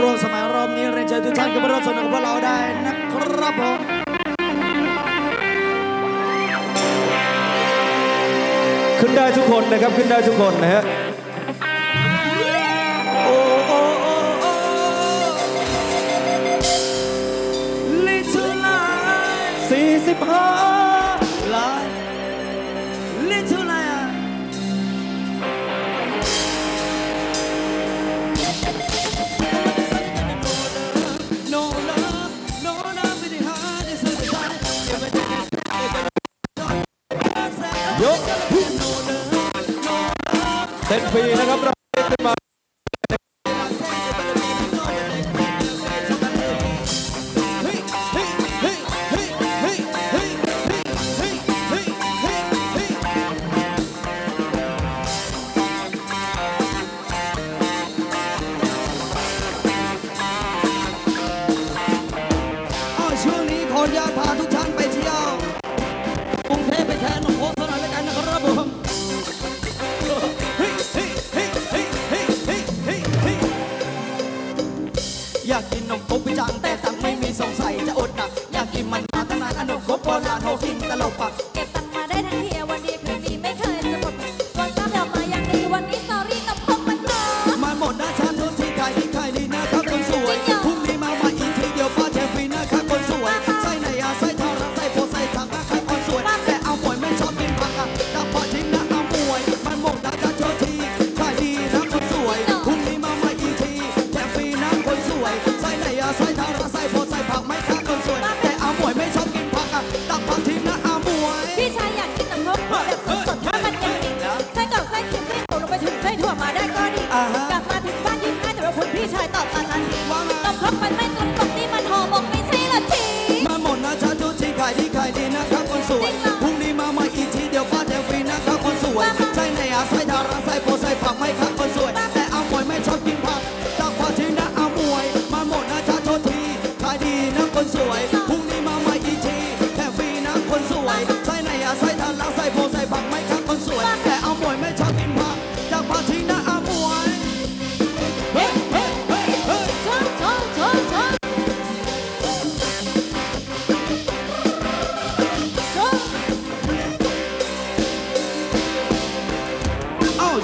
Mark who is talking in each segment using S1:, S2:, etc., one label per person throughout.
S1: ร่วม
S2: สมัยร
S1: อ
S2: บนี้เรียน
S1: เชิญทุกท่านกับรถวมสนุกพวกเราได้นะครับผมขึ้นได้ทุกคนนะครับขึ้น
S3: ได้ทุกคนนะฮะสี่สิบ
S1: ห้าล้าน Little เต้นฟรีนะครับเราขึ้นมาช่วงนี้ขออนุญาต
S3: พาทุกท่าน โนกินตลบปะ แต่ว่าคุณพี่ชายตอบมาทันที
S1: ว่าไง
S3: น้ำพกมันไม่ตรงปกนี่มันห่อหมกไม่ใช่ละที
S1: มาหมดนะชาทุกที่ขายดีขายดีนะครับคนสวยพรุ่งนี้มาใหม่อีกทีเดียวป้าแจกฟรีนะครับคนสวยไส้ในอาไส้ทาราไส้โพไส้ผักไม่ครับคนสวย แต่เอาหมวยไม่ชอบกินผักจากพอทิ้งนะเอาหมวย มาหมดนะชาโทษทีขายดีนะคนสวย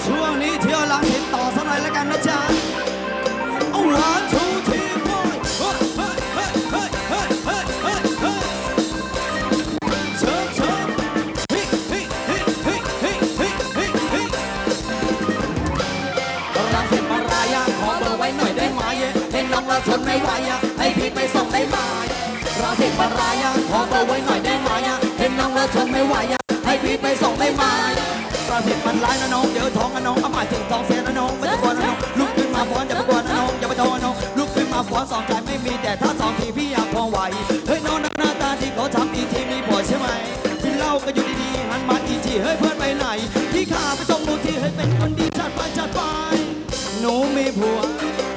S1: ช่วงนี้เที่ยวลังสิตต่อสักหน่อยแล้วกันนะจ๊ะเอาหวานชูทีบอยเฮ้ยเฮ้ยเฮ้ยเฮ้ยเฮ้ยเฮ้ยเฮ้ยเฮ้ยเชิญเชิญเฮ้ยเฮ้ยเฮ้ยเฮ้ยเฮ้ยเฮ้ยเฮ้ยเฮ้ยรังสิตมารายาขอเบอร์ไว้หน่อยได้ไหมเห็นน้องเราทนไม่ไหวอะให้พี่ไปส่งได้ไหมรังสิตมารายาขอเบอร์ไว้หน่อยได้ไหมเห็นน้องเราทนไม่ไหวอะให้พี่ไปส่งได้ไหม ประสิทธิ์มันร้ายนะน้องเดี๋ยวท้องนะน้องเอาหมายถึงท้องเสียนะน้องไม่ต้องกลัวนะน้องลุกขึ้นมาฟ้อนอย่าไปกลัวนะน้องอย่าไปโทษน้องลุกขึ้นมาฟ้อนสองใจไม่มีแต่ถ้าสองทีพี่อยากพอไหวเฮ้ยน้องหน้าตาที่เขาทำอีกทีมีผัวใช่ไหมพี่เล่าก็อยู่ดีๆหันมาอีกทีเฮ้ยเพื่อนไปไหนพี่ขาไปส่งหนูทีเฮ้ยเป็นคนดีจัดไปจัดไปหนูมีผัว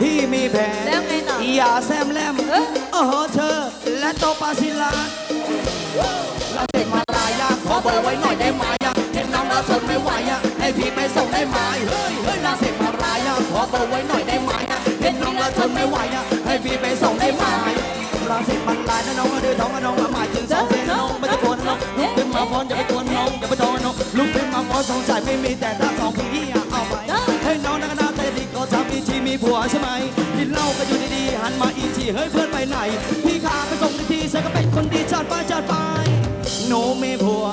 S1: พี่มีแผน
S3: แล้วไงต่อ
S1: อย่าแซมแลม
S3: เอ๊ะ
S1: โอ้โหเธอ และโตปาซิลาเราเด็กมารายาขอเบอร์ไว้หน่อยได้ไหม ทนไม่ไหวอะให้พี่ไปส่งได้ไหมเฮ้ยเฮ้ยน่าเสพอมารอะขอเบอร์ไว้หน่อยได้ไหมอะเห็นน้องแล้วทนไม่ไหวอะให้พี่ไปส่งได้ไหมรังสิตมันลายน้องเดือดท้องน้องลาหมายถึงสองเซนน้องไม่ตะโกนน้องลูกขึ้นมาฟ้อนอย่าไปกวนน้องอย่าไปโดนน้องลุกขึ้นมาฟ้อนสงสัยไม่มีแต่ถ้าสองพี่เอาไปให้น้องนักหนาแต่ดีก็สามีทีมีผัวใช่ไหมกินเหล้าก็อยู่ดีๆหันมาอีทีเฮ้ยเพื่อนไปไหนพี่ขาไปส่งทีเสก็เป็นคนดีจัดไปจัดไปโนูมีผัว